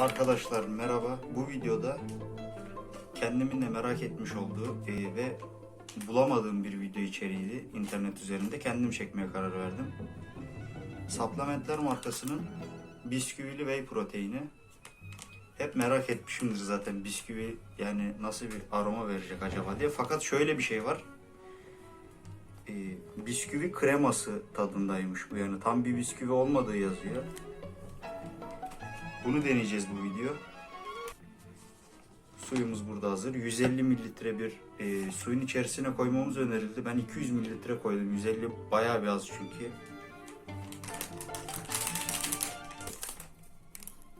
Arkadaşlar merhaba. Bu videoda kendimin de merak etmiş olduğu e, ve bulamadığım bir video içeriğiydi internet üzerinde. Kendim çekmeye karar verdim. Supplementler markasının bisküvili whey proteini. Hep merak etmişimdir zaten bisküvi yani nasıl bir aroma verecek acaba diye. Fakat şöyle bir şey var. E, bisküvi kreması tadındaymış bu yani. Tam bir bisküvi olmadığı yazıyor. Bunu deneyeceğiz bu video. Suyumuz burada hazır. 150 mililitre bir e, suyun içerisine koymamız önerildi. Ben 200 mililitre koydum. 150 bayağı bir az çünkü.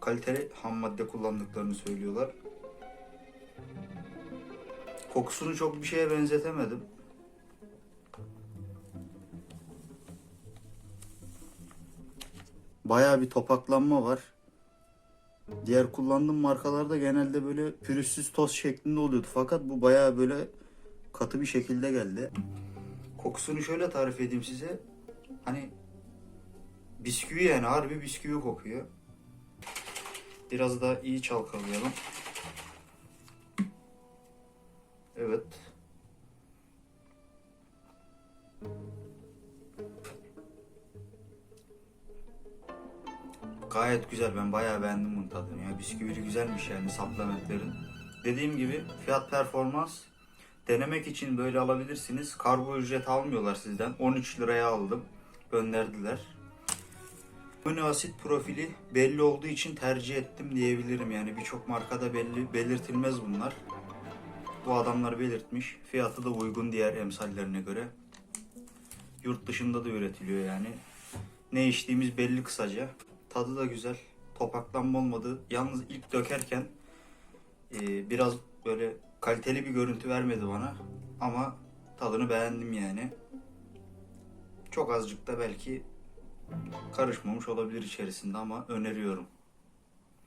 Kaliteli ham madde kullandıklarını söylüyorlar. Kokusunu çok bir şeye benzetemedim. Bayağı bir topaklanma var. Diğer kullandığım markalarda genelde böyle pürüzsüz toz şeklinde oluyordu. Fakat bu bayağı böyle katı bir şekilde geldi. Kokusunu şöyle tarif edeyim size. Hani bisküvi yani harbi bisküvi kokuyor. Biraz daha iyi çalkalayalım. Evet. Gayet güzel. Ben bayağı beğendim bunun tadını ya. Bisküvili güzelmiş yani supplementlerin. Dediğim gibi fiyat performans denemek için böyle alabilirsiniz. Kargo ücret almıyorlar sizden. 13 liraya aldım. Gönderdiler. Amino asit profili belli olduğu için tercih ettim diyebilirim. Yani birçok markada belli belirtilmez bunlar. Bu adamlar belirtmiş. Fiyatı da uygun diğer emsallerine göre. Yurt dışında da üretiliyor yani. Ne içtiğimiz belli kısaca. Tadı da güzel. Topaklanma olmadı. Yalnız ilk dökerken e, biraz böyle kaliteli bir görüntü vermedi bana. Ama tadını beğendim yani. Çok azıcık da belki karışmamış olabilir içerisinde ama öneriyorum.